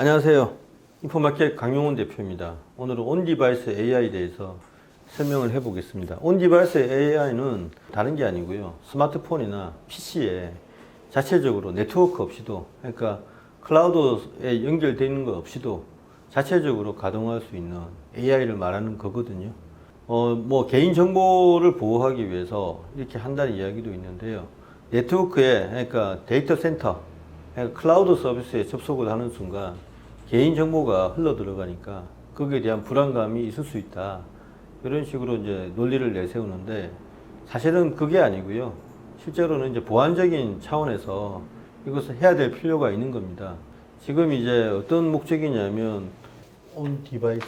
안녕하세요. 인포마켓 강용훈 대표입니다. 오늘은 온디바이스 AI에 대해서 설명을 해보겠습니다. 온디바이스 AI는 다른 게 아니고요. 스마트폰이나 PC에 자체적으로 네트워크 없이도, 그러니까 클라우드에 연결되어 있는 것 없이도 자체적으로 가동할 수 있는 AI를 말하는 거거든요. 어, 뭐 개인 정보를 보호하기 위해서 이렇게 한다는 이야기도 있는데요. 네트워크에 그러니까 데이터 센터, 그러니까 클라우드 서비스에 접속을 하는 순간 개인 정보가 흘러 들어가니까 거기에 대한 불안감이 있을 수 있다. 이런 식으로 이제 논리를 내세우는데 사실은 그게 아니고요. 실제로는 이제 보안적인 차원에서 이것을 해야 될 필요가 있는 겁니다. 지금 이제 어떤 목적이냐면 온 디바이스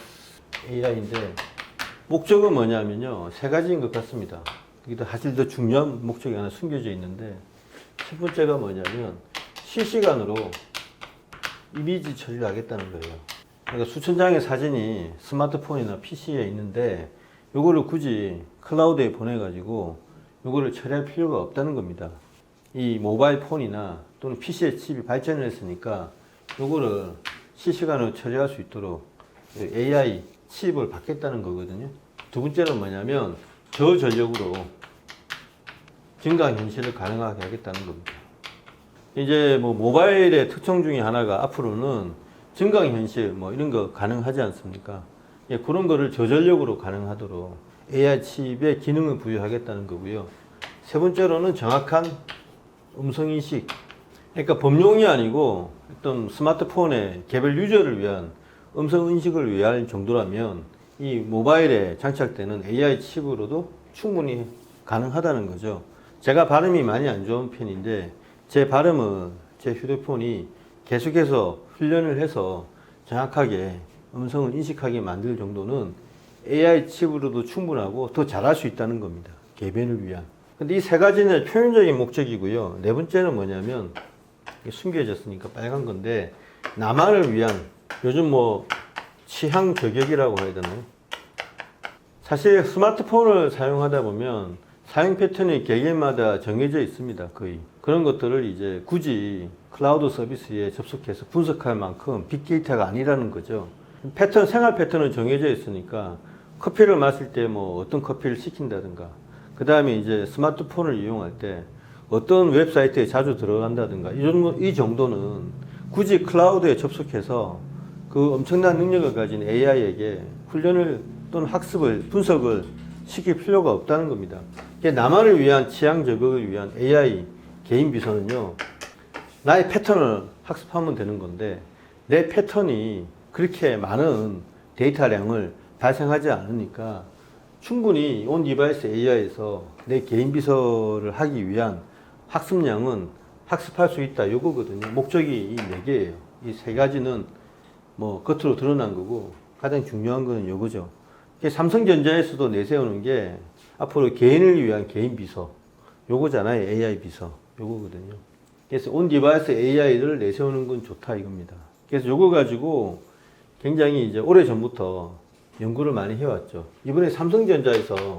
AI인데 목적은 뭐냐면요. 세 가지인 것 같습니다. 여기도 사실 더 중요한 목적이 하나 숨겨져 있는데 첫 번째가 뭐냐면 실시간으로 이미지 처리를 하겠다는 거예요. 그러니까 수천 장의 사진이 스마트폰이나 PC에 있는데 요거를 굳이 클라우드에 보내가지고 요거를 처리할 필요가 없다는 겁니다. 이 모바일 폰이나 또는 PC의 칩이 발전을 했으니까 요거를 실시간으로 처리할 수 있도록 AI 칩을 받겠다는 거거든요. 두 번째는 뭐냐면 저전력으로 증강 현실을 가능하게 하겠다는 겁니다. 이제 뭐 모바일의 특徴 중에 하나가 앞으로는 증강현실 뭐 이런 거 가능하지 않습니까? 예, 그런 거를 저전력으로 가능하도록 AI 칩에 기능을 부여하겠다는 거고요. 세 번째로는 정확한 음성인식. 그러니까 범용이 아니고 어떤 스마트폰의 개별 유저를 위한 음성인식을 위한 정도라면 이 모바일에 장착되는 AI 칩으로도 충분히 가능하다는 거죠. 제가 발음이 많이 안 좋은 편인데 제 발음은 제 휴대폰이 계속해서 훈련을 해서 정확하게 음성을 인식하게 만들 정도는 AI 칩으로도 충분하고 더 잘할 수 있다는 겁니다. 개변을 위한. 근데 이 세 가지는 표현적인 목적이고요. 네 번째는 뭐냐면 숨겨졌으니까 빨간 건데 나만을 위한 요즘 뭐 취향 저격이라고 해야 되나요? 사실 스마트폰을 사용하다 보면 사용 패턴이 개개인마다 정해져 있습니다. 거의. 그런 것들을 이제 굳이 클라우드 서비스에 접속해서 분석할 만큼 빅데이터가 아니라는 거죠. 패턴, 생활 패턴은 정해져 있으니까 커피를 마실 때 뭐 어떤 커피를 시킨다든가 그 다음에 이제 스마트폰을 이용할 때 어떤 웹사이트에 자주 들어간다든가 이 정도, 이 정도는 굳이 클라우드에 접속해서 그 엄청난 능력을 가진 AI에게 훈련을 또는 학습을 분석을 시킬 필요가 없다는 겁니다. 나만을 위한 취향 저격을 위한 AI 개인 비서는요, 나의 패턴을 학습하면 되는 건데, 내 패턴이 그렇게 많은 데이터량을 발생하지 않으니까 충분히 온 디바이스 AI에서 내 개인 비서를 하기 위한 학습량은 학습할 수 있다. 요거거든요. 목적이 이 네 개예요. 이 세 가지는 뭐 겉으로 드러난 거고 가장 중요한 거는 요거죠. 삼성전자에서도 내세우는 게 앞으로 개인을 위한 개인 비서 요거잖아요. AI 비서 요거거든요. 그래서 온 디바이스 AI를 내세우는 건 좋다 이겁니다. 그래서 요거 가지고 굉장히 이제 오래 전부터 연구를 많이 해왔죠. 이번에 삼성전자에서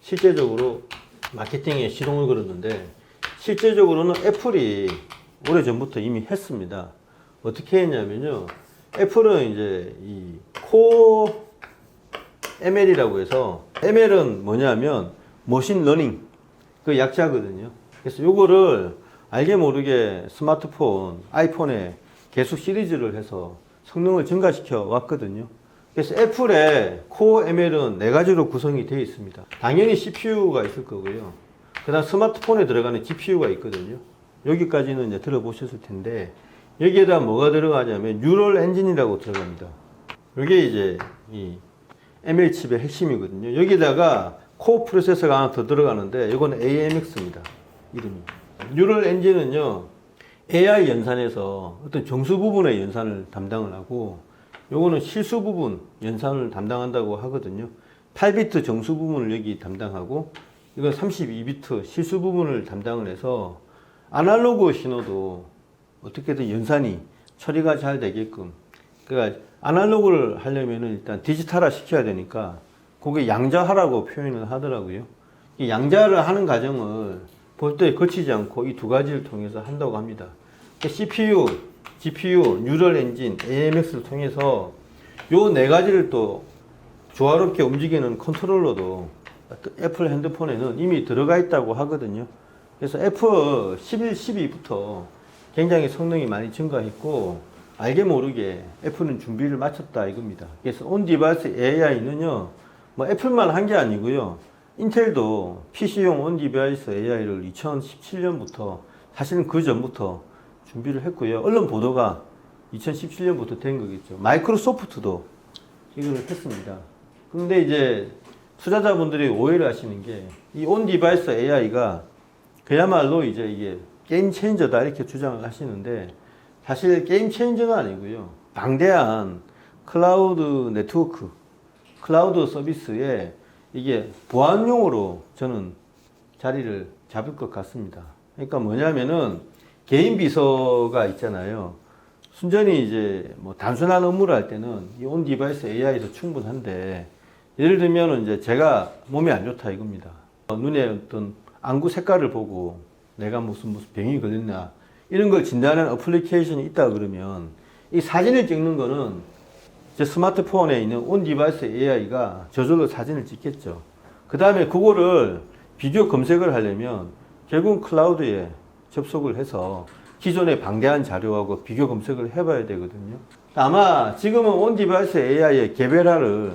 실제적으로 마케팅에 시동을 걸었는데 실제적으로는 애플이 오래 전부터 이미 했습니다. 어떻게 했냐면요. 애플은 이제 이 코어 ML이라고 해서 ML은 뭐냐면 머신 러닝 그 약자거든요. 그래서 요거를 알게 모르게 스마트폰, 아이폰에 계속 시리즈를 해서 성능을 증가시켜 왔거든요. 그래서 애플의 코어 ML은 네 가지로 구성이 되어 있습니다. 당연히 CPU가 있을 거고요. 그 다음 스마트폰에 들어가는 GPU가 있거든요. 여기까지는 이제 들어보셨을 텐데, 여기에다 뭐가 들어가냐면 뉴럴 엔진이라고 들어갑니다. 이게 이제 이 ML 칩의 핵심이거든요. 여기다가 코어 프로세서가 하나 더 들어가는데, 이건 AMX입니다. 이름이. 뉴럴 엔진은요, AI 연산에서 어떤 정수 부분의 연산을 담당을 하고, 요거는 실수 부분 연산을 담당한다고 하거든요. 8비트 정수 부분을 여기 담당하고 이건 32비트 실수 부분을 담당을 해서 아날로그 신호도 어떻게든 연산이 처리가 잘 되게끔 그러니까 아날로그를 하려면은 일단 디지털화 시켜야 되니까 그게 양자화라고 표현을 하더라고요. 이 양자를 하는 과정을 볼때 거치지 않고 이 두 가지를 통해서 한다고 합니다. CPU, GPU, 뉴럴 엔진, AMX를 통해서 요 네 가지를 또 조화롭게 움직이는 컨트롤러도 애플 핸드폰에는 이미 들어가 있다고 하거든요. 그래서 애플 11, 12부터 굉장히 성능이 많이 증가했고 알게 모르게 애플은 준비를 마쳤다 이겁니다. 그래서 온 디바이스 AI는요, 뭐 애플만 한 게 아니고요. 인텔도 PC용 온 디바이스 AI를 2017년부터 사실은 그 전부터 준비를 했고요. 언론 보도가 2017년부터 된 거겠죠. 마이크로소프트도 이걸 했습니다. 근데 이제 투자자분들이 오해를 하시는 게 이 온 디바이스 AI가 그야말로 이제 이게 게임 체인저다 이렇게 주장을 하시는데 사실 게임 체인저가 아니고요. 방대한 클라우드 네트워크, 클라우드 서비스에 이게 보안용으로 저는 자리를 잡을 것 같습니다. 그러니까 뭐냐면은 개인 비서가 있잖아요. 순전히 이제 뭐 단순한 업무를 할 때는 이 온 디바이스 AI도 충분한데 예를 들면 이제 제가 몸이 안 좋다 이겁니다. 어, 눈에 어떤 안구 색깔을 보고 내가 무슨 무슨 병이 걸렸나 이런 걸 진단하는 어플리케이션이 있다 그러면 이 사진을 찍는 거는 제 스마트폰에 있는 온 디바이스 AI가 저절로 사진을 찍겠죠. 그 다음에 그거를 비디오 검색을 하려면 결국 클라우드에 접속을 해서 기존의 방대한 자료하고 비교 검색을 해봐야 되거든요. 아마 지금은 온 디바이스 AI의 개별화를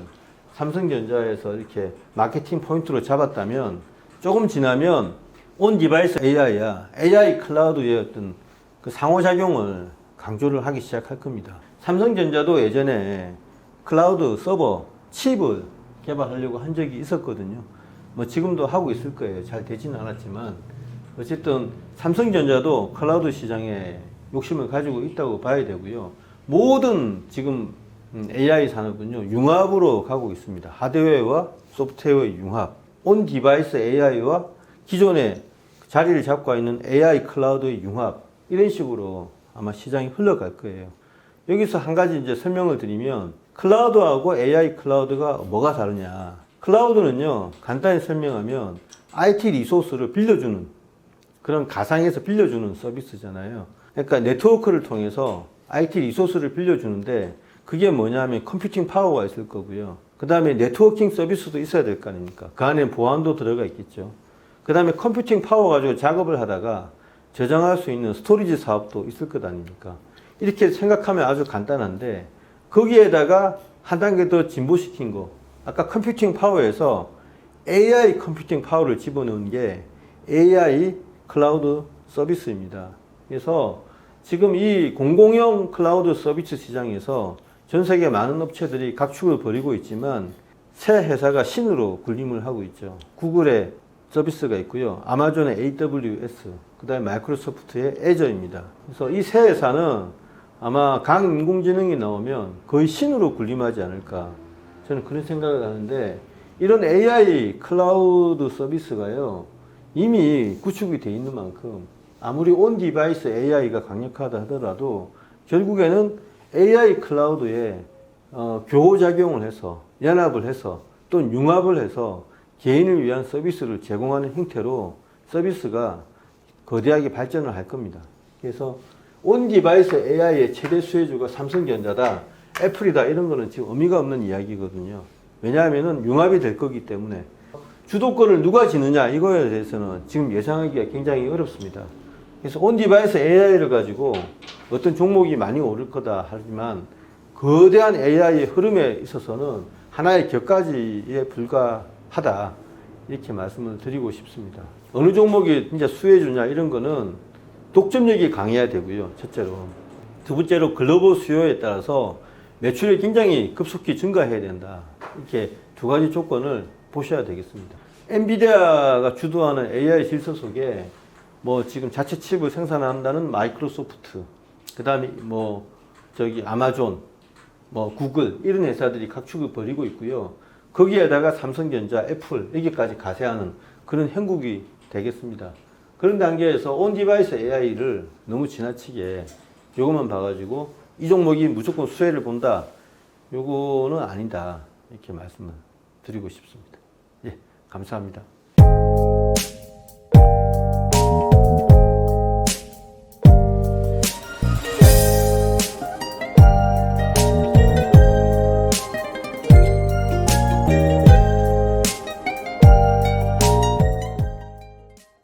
삼성전자에서 이렇게 마케팅 포인트로 잡았다면 조금 지나면 온 디바이스 AI야 AI 클라우드의 어떤 그 상호작용을 강조를 하기 시작할 겁니다. 삼성전자도 예전에 클라우드 서버 칩을 개발하려고 한 적이 있었거든요. 뭐 지금도 하고 있을 거예요. 잘 되지는 않았지만 어쨌든 삼성전자도 클라우드 시장에 욕심을 가지고 있다고 봐야 되고요. 모든 지금 음, AI 산업은요 융합으로 가고 있습니다. 하드웨어와 소프트웨어의 융합, 온 디바이스 AI와 기존에 자리를 잡고 있는 AI 클라우드의 융합 이런 식으로 아마 시장이 흘러갈 거예요. 여기서 한 가지 이제 설명을 드리면 클라우드하고 AI 클라우드가 뭐가 다르냐? 클라우드는요 간단히 설명하면 IT 리소스를 빌려주는 그런 가상에서 빌려주는 서비스잖아요. 그러니까 네트워크를 통해서 IT 리소스를 빌려주는데 그게 뭐냐면 컴퓨팅 파워가 있을 거고요. 그 다음에 네트워킹 서비스도 있어야 될 거 아닙니까? 그 안에 보안도 들어가 있겠죠. 그 다음에 컴퓨팅 파워 가지고 작업을 하다가 저장할 수 있는 스토리지 사업도 있을 것 아닙니까? 이렇게 생각하면 아주 간단한데 거기에다가 한 단계 더 진보시킨 거. 아까 컴퓨팅 파워에서 AI 컴퓨팅 파워를 집어넣은 게 AI 클라우드 서비스입니다. 그래서 지금 이 공공형 클라우드 서비스 시장에서 전 세계 많은 업체들이 각축을 벌이고 있지만 새 회사가 신으로 군림을 하고 있죠. 구글의 서비스가 있고요. 아마존의 AWS, 그 다음에 마이크로소프트의 애저입니다. 그래서 이 세 회사는 아마 강인공지능이 나오면 거의 신으로 군림하지 않을까. 저는 그런 생각을 하는데 이런 AI 클라우드 서비스가요. 이미 구축이 돼 있는 만큼 아무리 온 디바이스 AI가 강력하다 하더라도 결국에는 AI 클라우드에 어, 교호작용을 해서 연합을 해서 또 융합을 해서 개인을 위한 서비스를 제공하는 형태로 서비스가 거대하게 발전을 할 겁니다. 그래서 온 디바이스 AI의 최대 수혜주가 삼성전자다, 애플이다 이런 거는 지금 의미가 없는 이야기거든요. 왜냐하면 융합이 될 거기 때문에 주도권을 누가 지느냐 이거에 대해서는 지금 예상하기가 굉장히 어렵습니다. 그래서 온 디바이스 AI를 가지고 어떤 종목이 많이 오를 거다 하지만 거대한 AI의 흐름에 있어서는 하나의 격가지에 불과 하다 이렇게 말씀을 드리고 싶습니다. 어느 종목이 진짜 수혜주냐 이런 거는 독점력이 강해야 되고요. 첫째로 두 번째로 글로벌 수요에 따라서 매출이 굉장히 급속히 증가해야 된다. 이렇게 두 가지 조건을 보셔야 되겠습니다. 엔비디아가 주도하는 AI 질서 속에 뭐 지금 자체 칩을 생산한다는 마이크로소프트, 그 다음에 뭐 저기 아마존, 뭐 구글 이런 회사들이 각축을 벌이고 있고요. 거기에다가 삼성전자, 애플 여기까지 가세하는 그런 형국이 되겠습니다. 그런 단계에서 온 디바이스 AI를 너무 지나치게 요것만 봐가지고 이 종목이 무조건 수혜를 본다. 요거는 아니다. 이렇게 말씀을 드리고 싶습니다. 예, 감사합니다.